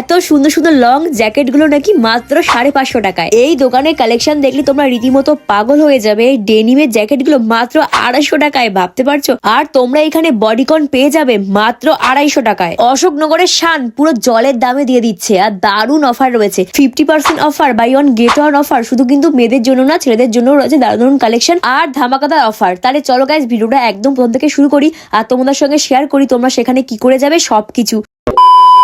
এত সুন্দর সুন্দর লং জ্যাকেটগুলো নাকি মাত্র সাড়ে পাঁচশো টাকায়। এই দোকানের কালেকশন দেখলে তোমরা রীতিমতো পাগল হয়ে যাবে। এই জ্যাকেটগুলো মাত্র আড়াইশো টাকায়, ভাবতে পারছ? আর তোমরা এখানে বডিকন পেয়ে যাবে মাত্র আড়াইশো টাকায়। অশোকনগরের শান পুরো জলের দামে দিয়ে দিচ্ছে আর দারুণ অফার রয়েছে। Fifty percent offer buy one get one offer শুধু কিন্তু মেয়েদের জন্য না, ছেলেদের জন্য রয়েছে দারুণ কালেকশন আর ধামাকাদার অফার তাহলে চলো গাইজ ভিডিওটা একদম প্রথম থেকে শুরু করি আর তোমাদের সঙ্গে শেয়ার করি তোমরা সেখানে কি করে যাবে সবকিছু।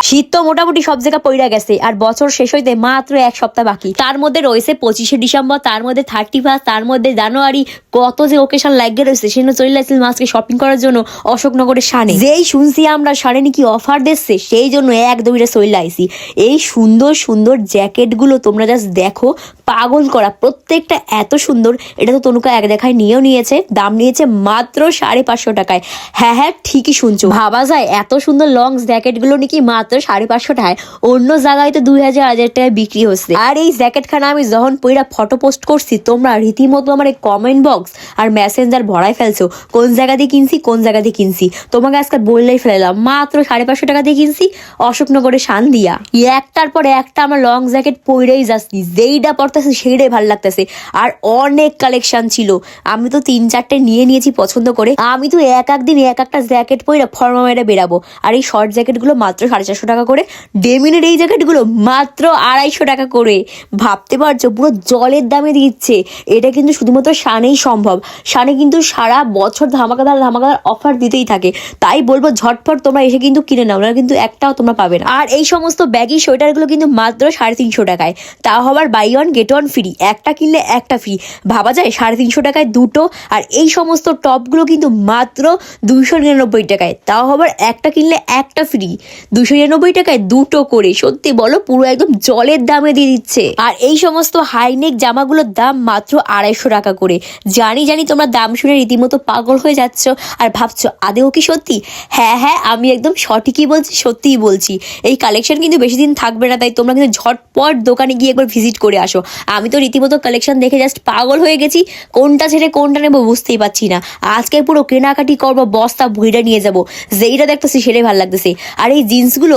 শীত তো মোটামুটি সব জায়গা পইরা গেছে, আর বছর শেষ হইতে মাত্র এক সপ্তাহ বাকি। তার মধ্যে রয়েছে পঁচিশে ডিসেম্বর, তার মধ্যে থার্টি ফার্স্ট তার মধ্যে জানুয়ারি। কত যে ওকেশন লাগে রয়েছে, সেজন্য চলে আসছিল মাসকে শপিং করার জন্য অশোকনগরের সানে। যেই শুনছি আমরা, সানে নাকি অফার দিচ্ছে, সেই জন্য এক দুইটা চলে আইছি। এই সুন্দর সুন্দর জ্যাকেটগুলো তোমরা জাস্ট দেখো, পাগল করা। প্রত্যেকটা এত সুন্দর, এটা তো তনুকা এক দেখায় নিয়েও নিয়েছে, দাম নিয়েছে মাত্র সাড়ে পাঁচশো টাকায়। হ্যাঁ হ্যাঁ ঠিকই শুনছো। ভাবা যায়, এত সুন্দর লং জ্যাকেটগুলো নাকি মাত্র সাড়ে পাঁচশো টাকায়। অন্য জায়গায় তো দুই হাজার হাজার টাকায় বিক্রি হচ্ছে। আর এই জ্যাকেট খানা আমি যখন পইরা ফটো পোস্ট করছি, তোমরা রীতিমতো আমার কমেন্ট বক্স আর মেসেঞ্জার ভরাই ফেলছো, কোন জায়গা দিয়ে কিনছি, কোন জায়গা দিয়ে কিনছি। তোমাকে আজকে বললেই ফেলাম মাত্র সাড়ে পাঁচশো টাকা দিয়ে কিনছি অশোকনগরে শান দিয়া একটার পর একটা আমার লং জ্যাকেট পরেই যাচ্ছি যেইটা পরতেছে সেইটাই ভালো লাগতেছে। আর অনেক কালেকশন ছিল। আমি তো তিন চারটে নিয়ে নিয়েছি পছন্দ করে। আমি তো এক এক দিন এক একটা জ্যাকেট পরে ফর্মা মেরে বেরাবো আর এই শর্ট জ্যাকেটগুলো মাত্র সাড়ে চারশো টাকা করে। ডেমিনের এই জ্যাকেটগুলো মাত্র আড়াইশো টাকা করে। ভাবতে পারছ, পুরো জলের দামে দিচ্ছে। এটা কিন্তু শুধুমাত্র শানেই সম্ভব। শানে কিন্তু সারা বছর ধামাকাদার ধামাকাদার অফার দিতেই থাকে। তাই বলব ঝটফট তোমরা এসে কিন্তু কিনে নাও না কিন্তু একটাও তোমরা পাবে না। আর এই সমস্ত ব্যাগি সোয়েটারগুলো কিন্তু মাত্র সাড়ে তিনশো টাকায়। তা হবার buy one get one free একটা কিনলে একটা ফ্রি ভাবা যায়, সাড়ে তিনশো টাকায় দুটো। আর এই সমস্ত টপগুলো কিন্তু মাত্র দুইশো নিরানব্বই টাকায়। তাও হবার একটা কিনলে একটা ফ্রি দুশো নিরানব্বই টাকায় দুটো করে। সত্যি বলো, পুরো একদম জলের দামে দিয়ে দিচ্ছে। আর এই সমস্ত হাইনেক জামাগুলোর দাম মাত্র আড়াইশো টাকা করে। জানি জানি তোমরা দাম শুনে রীতিমতো পাগল হয়ে যাচ্ছ আর ভাবছ, আদেও কি সত্যি? হ্যাঁ হ্যাঁ আমি একদম সঠিকই বলছি, সত্যিই বলছি। এই কালেকশন কিন্তু বেশি দিন থাকবে না, তাই তোমরা কিন্তু ঝটপট দোকানে গিয়ে একবার ভিজিট করে আসো। আমি তো রীতিমতো কালেকশন দেখে জাস্ট পাগল হয়ে গেছি। কোনটা ছেড়ে কোনটা নেব বুঝতেই পারছি না। আজকে পুরো কেনাকাটি করব, বস্তা ভুইটা নিয়ে যাব। যেইটা দেখতেছি, সেটাই ভালো লাগতেছে। আর এই জিন্সগুলো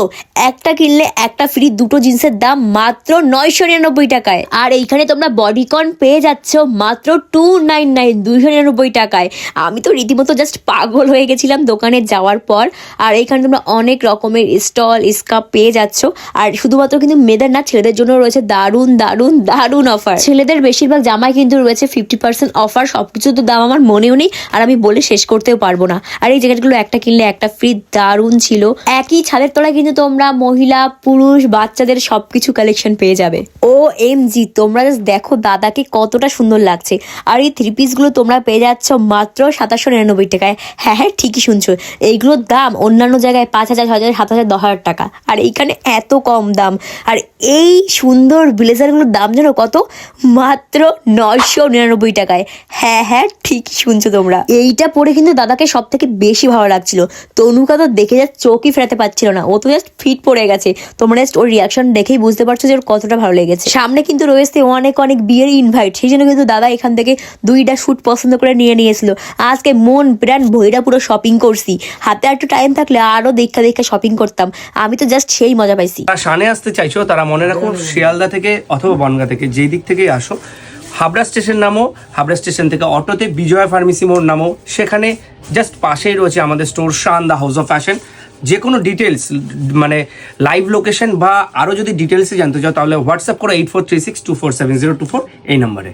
একটা কিনলে একটা ফ্রি দুটো জিন্সের দাম মাত্র নয়শো নিরানব্বই টাকায়। আর এইখানে তোমরা বডিকন পেয়ে যাচ্ছ মাত্র টু নাইন নাইন দুইশো নিরানব্বই টাকায়। আমি তো রীতিমতো জাস্ট পাগল হয়ে গেছিলাম দোকানে যাওয়ার পর। আর এইখানে তোমরা অনেক রকমের স্টল স্কাপ পেয়ে যাচ্ছ। আর শুধুমাত্র কিন্তু মেয়েদের না, ছেলেদের জন্য রয়েছে দারুণ দারুণ দারুণ অফার ছেলেদের বেশিরভাগ জামায় কিন্তু রয়েছে ফিফটি পার্সেন্ট অফার সবকিছু তো দাম আমার মনেও নেই। আর আমি বলে শেষ করতেও পারব না। আর এই জ্যাকেটগুলো একটা কিনলে একটা ফ্রি দারুণ ছিল। একই ছাদের তলায় কিন্তু তোমরা মহিলা, পুরুষ, বাচ্চাদের সবকিছু কালেকশন পেয়ে যাবে। ও এম জি তোমরা জাস্ট দেখো দাদাকে কতটা সুন্দর লাগছে। আর এই থ্রি পিসগুলো তোমরা পেয়ে যাচ্ছ মাত্র সাতাশশো নিরানব্বই টাকায়। হ্যাঁ হ্যাঁ ঠিকই শুনছো। এইগুলোর দাম অন্যান্য জায়গায় পাঁচ হাজার ছ হাজার, সাত হাজার, দশ হাজার টাকা। আর এইখানে এত কম দাম। আর এই সুন্দর ব্লেজারগুলোর দাম যেন কত? মাত্র নয়শো নিরানব্বই টাকায়। হ্যাঁ হ্যাঁ ঠিকই শুনছো তোমরা। এইটা পরে কিন্তু দাদাকে সব থেকে বেশি ভালো লাগছিল। তনুকা তো দেখে যা চোখই ফেরাতে পারছিল না। ও তো জাস্ট ফিট পড়ে গেছে। তোমরা জাস্ট ওর রিয়াকশন দেখেই বুঝতে পারছ যে ওর কতটা ভালো লেগেছে। সামনে কিন্তু রয়েছে অনেক অনেক বিয়ের ইনভাইট সেই জন্য কিন্তু দাদা এখান থেকে দুইটা শ্যুট পছন্দ করে নিয়ে নিয়েছিল। আজকে মন প্রাণ ভৈরা পুরো শপিং করছি। হাতে একটু টাইম থাকলে আরও দেখা দেখা শপিং করতাম। আমি তো জাস্ট সেই মজা পাইছি। শানে আসতে চাইছো, তারা মনে রাখো শিয়ালদা থেকে অথবা বনগা থেকে যেই দিক থেকেই আসো হাবড়া স্টেশন নামো হাবড়া স্টেশন থেকে অটোতে বিজয়া ফার্মেসি মোড় নামো সেখানে জাস্ট পাশেই রয়েছে আমাদের store Shaan the house of fashion. যে কোনো ডিটেলস মানে লাইভ লোকেশন বা আরও যদি ডিটেলসে জানতে চাও তাহলে হোয়াটসঅ্যাপ করো eight four three six two four seven zero two four এই নম্বরে